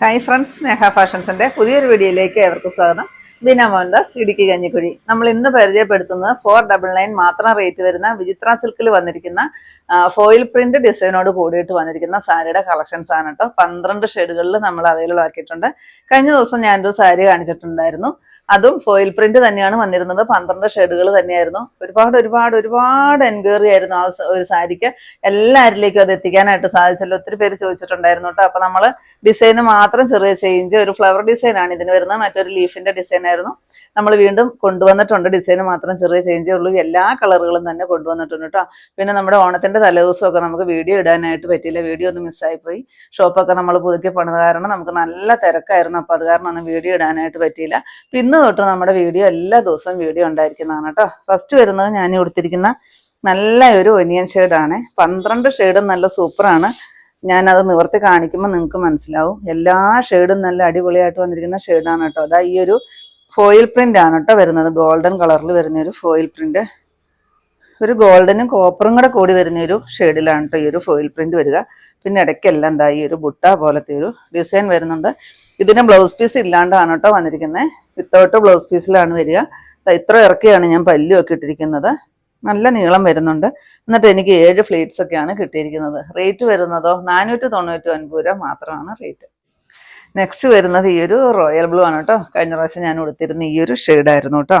Hi friends സ്നേഹ ഫാഷൻസിന്റെ പുതിയൊരു വീഡിയോയിലേക്ക് ഏവർക്കും സ്വാഗതം. ബീന ഡി ഇടുക്കി കഞ്ഞിക്കുഴി. നമ്മൾ ഇന്ന് പരിചയപ്പെടുത്തുന്നത് ഫോർ ഡബിൾ നയൻ മാത്രം റേറ്റ് വരുന്ന വിചിത്ര സിൽക്കിൽ വന്നിരിക്കുന്ന ഫോയിൽ പ്രിന്റ് ഡിസൈനോട് കൂടിയിട്ട് വന്നിരിക്കുന്ന സാരിയുടെ കളക്ഷൻസ് ആണ് കേട്ടോ പന്ത്രണ്ട് ഷെയ്ഡുകളിൽ നമ്മൾ അവൈലബിൾ ആക്കിയിട്ടുണ്ട്. കഴിഞ്ഞ ദിവസം ഞാനൊരു സാരി കാണിച്ചിട്ടുണ്ടായിരുന്നു. അതും ഫോയിൽ പ്രിന്റ് തന്നെയാണ് വന്നിരുന്നത്. പന്ത്രണ്ട് ഷെയ്ഡുകൾ തന്നെയായിരുന്നു. ഒരുപാട് ഒരുപാട് ഒരുപാട് എൻക്വയറി ആയിരുന്നു ആ ഒരു സാരിക്ക്. എല്ലാവരിലേക്കും അത് എത്തിക്കാനായിട്ട് സാധിച്ചല്ലോ. ഒത്തിരി പേര് ചോദിച്ചിട്ടുണ്ടായിരുന്നു കേട്ടോ അപ്പൊ നമ്മൾ ഡിസൈന് മാത്രം ചെറിയ ചേഞ്ച് ഒരു ഫ്ലവർ ഡിസൈൻ ആണ് ഇതിന് വരുന്നത്. മറ്റൊരു ലീഫിന്റെ ഡിസൈൻ ആയിരുന്നു നമ്മൾ വീണ്ടും കൊണ്ടുവന്നിട്ടുണ്ട്. ഡിസൈൻ മാത്രം ചെറിയ ചേഞ്ചേ ഉള്ളൂ. എല്ലാ കളറുകളും തന്നെ കൊണ്ടുവന്നിട്ടുണ്ട് കേട്ടോ പിന്നെ നമ്മുടെ ഓണത്തിന്റെ തലേദിവസമൊക്കെ നമുക്ക് വീഡിയോ ഇടാനായിട്ട് പറ്റിയില്ല. വീഡിയോ ഒന്ന് മിസ്സായിപ്പോയി ഷോപ്പൊക്കെ നമ്മൾ പുതുക്കി പണിത് കാരണം നമുക്ക് നല്ല തിരക്കായിരുന്നു. അപ്പോൾ അത് കാരണം ഒന്നും വീഡിയോ ഇടാനായിട്ട് പറ്റിയില്ല. പിന്നെ തൊട്ട് നമ്മുടെ വീഡിയോ എല്ലാ ദിവസവും വീഡിയോ ഉണ്ടായിരിക്കുന്നതാണ് കേട്ടോ ഫസ്റ്റ് വരുന്നത് ഞാൻ കൊടുത്തിരിക്കുന്ന നല്ല ഒരു ഒനിയൻ ഷെയ്ഡാണ് പന്ത്രണ്ട് ഷെയ്ഡും നല്ല സൂപ്പറാണ് ഞാനത് നിവർത്തി കാണിക്കുമ്പോൾ നിങ്ങൾക്ക് മനസ്സിലാവും. എല്ലാ ഷെയ്ഡും നല്ല അടിപൊളിയായിട്ട് വന്നിരിക്കുന്ന ഷെയ്ഡാണ് കേട്ടോ അതാ ഈ ഒരു ഫോയിൽ പ്രിന്റ് ആണ് കേട്ടോ വരുന്നത്. ഗോൾഡൻ കളറിൽ വരുന്ന ഒരു ഫോയിൽ പ്രിന്റ് ഒരു ഗോൾഡനും കോപ്പറും കൂടെ കൂടി വരുന്ന ഒരു ഷെയ്ഡിലാണ് കേട്ടോ ഈ ഒരു ഫോയിൽ പ്രിന്റ് വരിക. പിന്നെ ഇടയ്ക്കെല്ലാം എന്താ ഈ ഒരു ബുട്ട പോലത്തെ ഒരു ഡിസൈൻ വരുന്നുണ്ട്. ഇതിന് ബ്ലൗസ് പീസ് ഇല്ലാണ്ടാണ് കേട്ടോ വന്നിരിക്കുന്നത് വിത്തൗട്ട് ബ്ലൗസ് പീസിലാണ് വരിക. ഇത്ര ഇറക്കിയാണ് ഞാൻ പല്ലു ഒക്കെ ഇട്ടിരിക്കുന്നത്. നല്ല നീളം വരുന്നുണ്ട്. എന്നിട്ട് എനിക്ക് ഏഴ് ഫ്ലീറ്റ്സ് ഒക്കെയാണ് കിട്ടിയിരിക്കുന്നത്. റേറ്റ് വരുന്നതോ? നാനൂറ്റി തൊണ്ണൂറ്റി ഒൻപത് രൂപ മാത്രമാണ് റേറ്റ് നെക്സ്റ്റ് വരുന്നത് ഈ ഒരു റോയൽ ബ്ലൂ ആണ് കേട്ടോ. കഴിഞ്ഞ പ്രാവശ്യം ഞാൻ കൊടുത്തിരുന്ന ഈ ഒരു ഷെയ്ഡായിരുന്നു കേട്ടോ.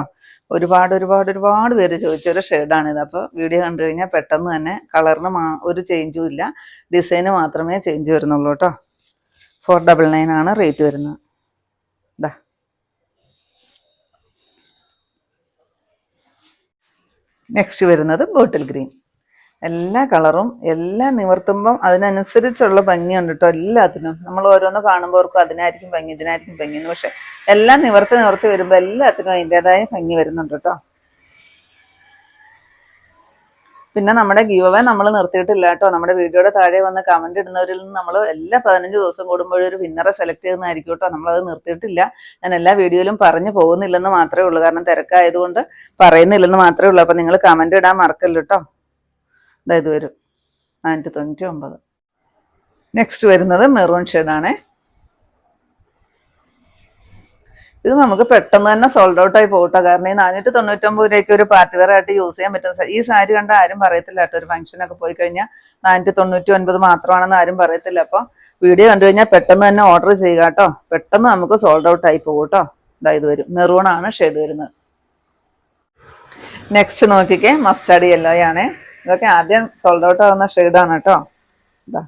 ഒരുപാട് ഒരുപാട് ഒരുപാട് പേര് ചോദിച്ച ഒരു ഷെയ്ഡാണിത് അപ്പോൾ വീഡിയോ കണ്ടു കഴിഞ്ഞാൽ പെട്ടെന്ന് തന്നെ കളറിന് ഒരു ചേഞ്ചും ഇല്ല. ഡിസൈന് മാത്രമേ ചേഞ്ച് വരുന്നുള്ളൂ കേട്ടോ. ഫോർ ഡബിൾ നയൻ ആണ് റേറ്റ് വരുന്നത്. നെക്സ്റ്റ് വരുന്നത് ബോട്ടിൽ ഗ്രീൻ എല്ലാ കളറും എല്ലാം നിവർത്തുമ്പം അതിനനുസരിച്ചുള്ള ഭംഗിയുണ്ട് കേട്ടോ എല്ലാത്തിനും. നമ്മൾ ഓരോന്ന് കാണുമ്പോർക്കും അതിനായിരിക്കും ഭംഗി ഇതിനായിരിക്കും ഭംഗി എന്ന്. പക്ഷെ എല്ലാം നിവർത്തി നിവർത്തി വരുമ്പോൾ എല്ലാത്തിനും അതിന്റെതായ ഭംഗി വരുന്നുണ്ട് കേട്ടോ. പിന്നെ നമ്മുടെ ഗീവവേ നമ്മൾ നിർത്തിയിട്ടില്ല കേട്ടോ. നമ്മുടെ വീഡിയോയുടെ താഴെ വന്ന് കമന്റ് ഇടുന്നവരിൽ നിന്ന് നമ്മൾ എല്ലാ പതിനഞ്ച് ദിവസം കൂടുമ്പോഴും ഒരു വിന്നറെ സെലക്ട് ചെയ്യുന്നതായിരിക്കും കേട്ടോ. നമ്മളത് നിർത്തിയിട്ടില്ല. ഞാൻ എല്ലാ വീഡിയോയിലും പറഞ്ഞു പോകുന്നില്ലെന്ന് മാത്രമേ ഉള്ളൂ. കാരണം തിരക്കായതുകൊണ്ട് പറയുന്നില്ലെന്ന് മാത്രമേ ഉള്ളൂ. അപ്പം നിങ്ങൾ കമന്റ് ഇടാൻ മറക്കല്ലോ കേട്ടോ. അതായത് വരും നാനൂറ്റി തൊണ്ണൂറ്റി ഒമ്പത്. നെക്സ്റ്റ് വരുന്നത് മെറൂൺ ഷെയ്ഡാണേ. ഇത് നമുക്ക് പെട്ടെന്ന് തന്നെ സോൾഡ് ഔട്ട് ആയി പോകട്ടോ കാരണം ഈ നാനൂറ്റി തൊണ്ണൂറ്റൊമ്പത് രൂപയ്ക്ക് ഒരു പാർട്ടി വെയർ ആയിട്ട് യൂസ് ചെയ്യാൻ പറ്റുന്ന ഈ സാരി കണ്ട ആരും പറയത്തില്ല കേട്ടോ. ഒരു ഫംഗ്ഷനൊക്കെ പോയി കഴിഞ്ഞാൽ നാനൂറ്റി തൊണ്ണൂറ്റി ഒൻപത് മാത്രമാണെന്ന് ആരും പറയത്തില്ല. അപ്പോൾ വീഡിയോ കണ്ടു കഴിഞ്ഞാൽ പെട്ടെന്ന് തന്നെ ഓർഡർ ചെയ്യുക കേട്ടോ. പെട്ടെന്ന് നമുക്ക് സോൾഡ് ഔട്ട് ആയി പോകും കേട്ടോ. ഇതാ ഇത് വരും. മെറൂൺ ആണ് ഷെയ്ഡ് വരുന്നത്. നെക്സ്റ്റ് നോക്കിക്കേ. മസ്റ്റാർഡ് യെല്ലോ ആണേ ഇതൊക്കെ ആദ്യം സോൾഡ് ഔട്ട് ആവുന്ന ഷെയ്ഡാണ് കേട്ടോ. ഇതാ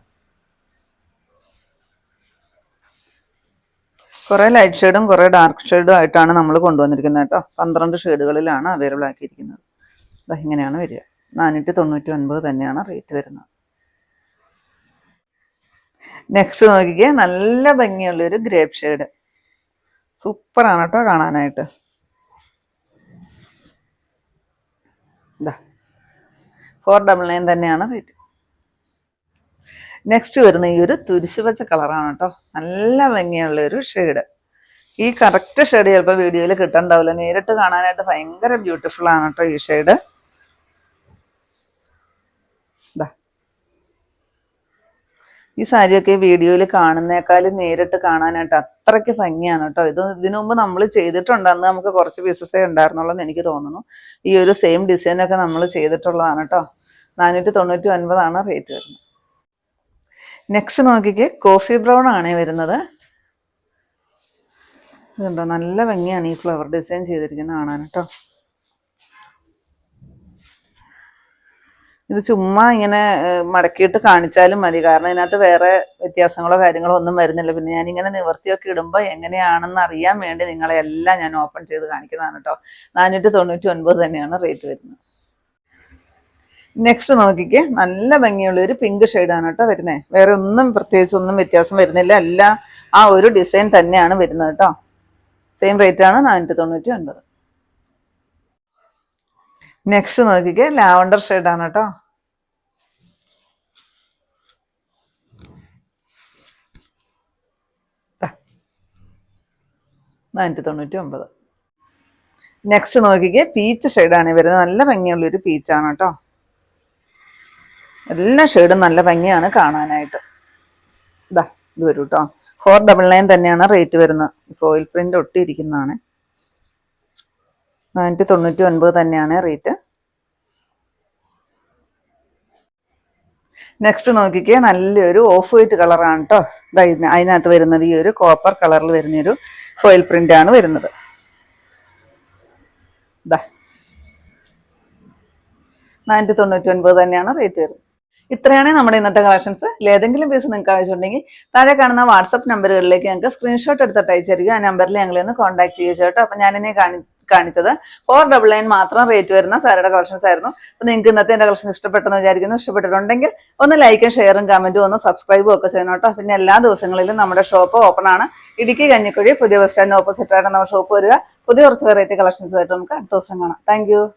കുറേ ലൈറ്റ് ഷെയ്ഡും കുറേ ഡാർക്ക് ഷെയ്ഡും ആയിട്ടാണ് നമ്മൾ കൊണ്ടുവന്നിരിക്കുന്നത് കേട്ടോ. പന്ത്രണ്ട് ഷെയ്ഡുകളിലാണ് അവൈലബിൾ ആക്കിയിരിക്കുന്നത്. ഇതാ ഇങ്ങനെയാണ് വരിക. നാനൂറ്റി തൊണ്ണൂറ്റി ഒൻപത് തന്നെയാണ് റേറ്റ് വരുന്നത്. നെക്സ്റ്റ് നോക്കിക്കേ നല്ല ഭംഗിയുള്ള ഒരു ഗ്രേപ്പ് ഷെയ്ഡ് സൂപ്പറാണ് കേട്ടോ കാണാനായിട്ട്. ഇതാ ഫോർ ഡബിൾ നയൻ തന്നെയാണ് റേറ്റ് നെക്സ്റ്റ് വരുന്ന ഈ ഒരു തുരിശു പച്ച കളറാണ് കേട്ടോ നല്ല ഭംഗിയുള്ള ഒരു ഷെയ്ഡ് ഈ കറക്റ്റ് ഷെയ്ഡ് ചിലപ്പോൾ വീഡിയോയിൽ കിട്ടണ്ടാവില്ല. നേരിട്ട് കാണാനായിട്ട് ഭയങ്കര ബ്യൂട്ടിഫുൾ ആണ് കേട്ടോ ഈ ഷെയ്ഡ് ഈ സാരിയൊക്കെ വീഡിയോയിൽ കാണുന്നേക്കാളും നേരിട്ട് കാണാനായിട്ട് അത്രയ്ക്ക് ഭംഗിയാണ് കേട്ടോ. ഇത് ഇതിനു മുമ്പ് നമ്മൾ ചെയ്തിട്ടുണ്ടെന്ന് നമുക്ക് കുറച്ച് പീസസേ ഉണ്ടായിരുന്നുള്ളൂ എന്ന് എനിക്ക് തോന്നുന്നു. ഈ ഒരു സെയിം ഡിസൈനൊക്കെ നമ്മൾ ചെയ്തിട്ടുള്ളതാണ് കേട്ടോ. നാനൂറ്റി തൊണ്ണൂറ്റി ഒൻപതാണ് റേറ്റ് വരുന്നത്. നെക്സ്റ്റ് നോക്കിക്കേ. കോഫി ബ്രൗൺ ആണ് വരുന്നത്. ഇതുണ്ടോ? നല്ല ഭംഗിയാണ് ഈ ഫ്ലവർ ഡിസൈൻ ചെയ്തിരിക്കുന്നത് കാണാൻ കേട്ടോ. ഇത് ചുമ്മാ ഇങ്ങനെ മടക്കിയിട്ട് കാണിച്ചാലും മതി. കാരണം ഇതിനകത്ത് വേറെ വ്യത്യാസങ്ങളോ കാര്യങ്ങളോ ഒന്നും വരുന്നില്ല. പിന്നെ ഞാൻ ഇങ്ങനെ നിവർത്തിയൊക്കെ ഇടുമ്പോൾ എങ്ങനെയാണെന്ന് അറിയാൻ വേണ്ടി നിങ്ങളെ എല്ലാം ഞാൻ ഓപ്പൺ ചെയ്ത് കാണിക്കുന്നതാണ് കേട്ടോ നാനൂറ്റി തൊണ്ണൂറ്റി ഒൻപത് തന്നെയാണ് റേറ്റ് വരുന്നത്. നെക്സ്റ്റ് നോക്കിക്കേ. നല്ല ഭംഗിയുള്ള ഒരു പിങ്ക് ഷെയ്ഡാണ് കേട്ടോ വരുന്നത് വേറെ ഒന്നും പ്രത്യേകിച്ച് ഒന്നും വ്യത്യാസം വരുന്നില്ല. എല്ലാം ആ ഒരു ഡിസൈൻ തന്നെയാണ് വരുന്നത് കേട്ടോ സെയിം റേറ്റ് ആണ് നാനൂറ്റി തൊണ്ണൂറ്റി ഒൻപത് നെക്സ്റ്റ് നോക്കിക്കേ. ലാവണ്ടർ ഷെയ്ഡാണ് കേട്ടോ നാനൂറ്റി തൊണ്ണൂറ്റി ഒമ്പത് നെക്സ്റ്റ് നോക്കിക്കേ പീച്ച് ഷെയ്ഡാണ് വരുന്നത് നല്ല ഭംഗിയുള്ളൊരു പീച്ചാണ് കേട്ടോ. എല്ലാ ഷെയ്ഡും നല്ല ഭംഗിയാണ് കാണാനായിട്ട്. ഇതാ ഇത് വരും കേട്ടോ ഫോർ ഡബിൾ നയൻ തന്നെയാണ് റേറ്റ് വരുന്നത്. ഓയിൽ പ്രിന്റ് ഒട്ടിയിരിക്കുന്നതാണ്. നാനൂറ്റി തൊണ്ണൂറ്റി ഒൻപത് തന്നെയാണ് റേറ്റ് നെക്സ്റ്റ് നോക്കിക്കേ നല്ലൊരു ഓഫ് വൈറ്റ് കളറാണ് കേട്ടോ അതിനകത്ത് വരുന്നത് ഈ ഒരു കോപ്പർ കളറിൽ വരുന്ന ഒരു ഫോയിൽ പ്രിന്റ് ആണ് വരുന്നത്. നാനൂറ്റി തൊണ്ണൂറ്റി ഒൻപത് തന്നെയാണ് റേറ്റ് വരുന്നത്. ഇത്രയാണ് നമ്മുടെ ഇന്നത്തെ കളക്ഷൻസ് ഏതെങ്കിലും പീസ് നിങ്ങൾക്ക് ആവശ്യമുണ്ടെങ്കിൽ താഴെ കാണുന്ന വാട്സപ്പ് നമ്പറുകളിലേക്ക് ഞങ്ങൾക്ക് സ്ക്രീൻഷോട്ട് എടുത്തിട്ട് അയച്ചു തരിക. ആ നമ്പറിൽ ഞങ്ങളെ ഒന്ന് കോൺടാക്ട് ചെയ്യുക കേട്ടോ അപ്പം ഞാനിനെ കാണി കാണിച്ചത്. ഫോർ ഡബിൾ നയൻ മാത്രം റേറ്റ് വരുന്ന സാരിയുടെ കളക്ഷൻസ് ആയിരുന്നു. അപ്പോൾ നിങ്ങൾക്ക് ഇന്നത്തെ എന്റെ കളക്ഷൻ ഇഷ്ടപ്പെട്ടെന്ന് വിചാരിക്കുന്നു. ഇഷ്ടപ്പെട്ടിട്ടുണ്ടെങ്കിൽ ഒന്ന് ലൈക്കും ഷെയറും കമന്റും ഒന്ന് സബ്സ്ക്രൈബും ഒക്കെ ചെയ്യണം കേട്ടോ. പിന്നെ എല്ലാ ദിവസങ്ങളിലും നമ്മുടെ ഷോപ്പ് ഓപ്പൺ ആണ്. ഇടുക്കി കഞ്ഞിക്കുഴി പുതിയ ബസ് സ്റ്റാൻഡിന് ഓപ്പോസിറ്റ് ആയിട്ട് നമ്മുടെ ഷോപ്പ് വരിക. പുതിയ കുറച്ച് വെറൈറ്റി കളക്ഷൻസ് ആയിട്ട് നമുക്ക് അടുത്ത ദിവസം കാണാം. താങ്ക്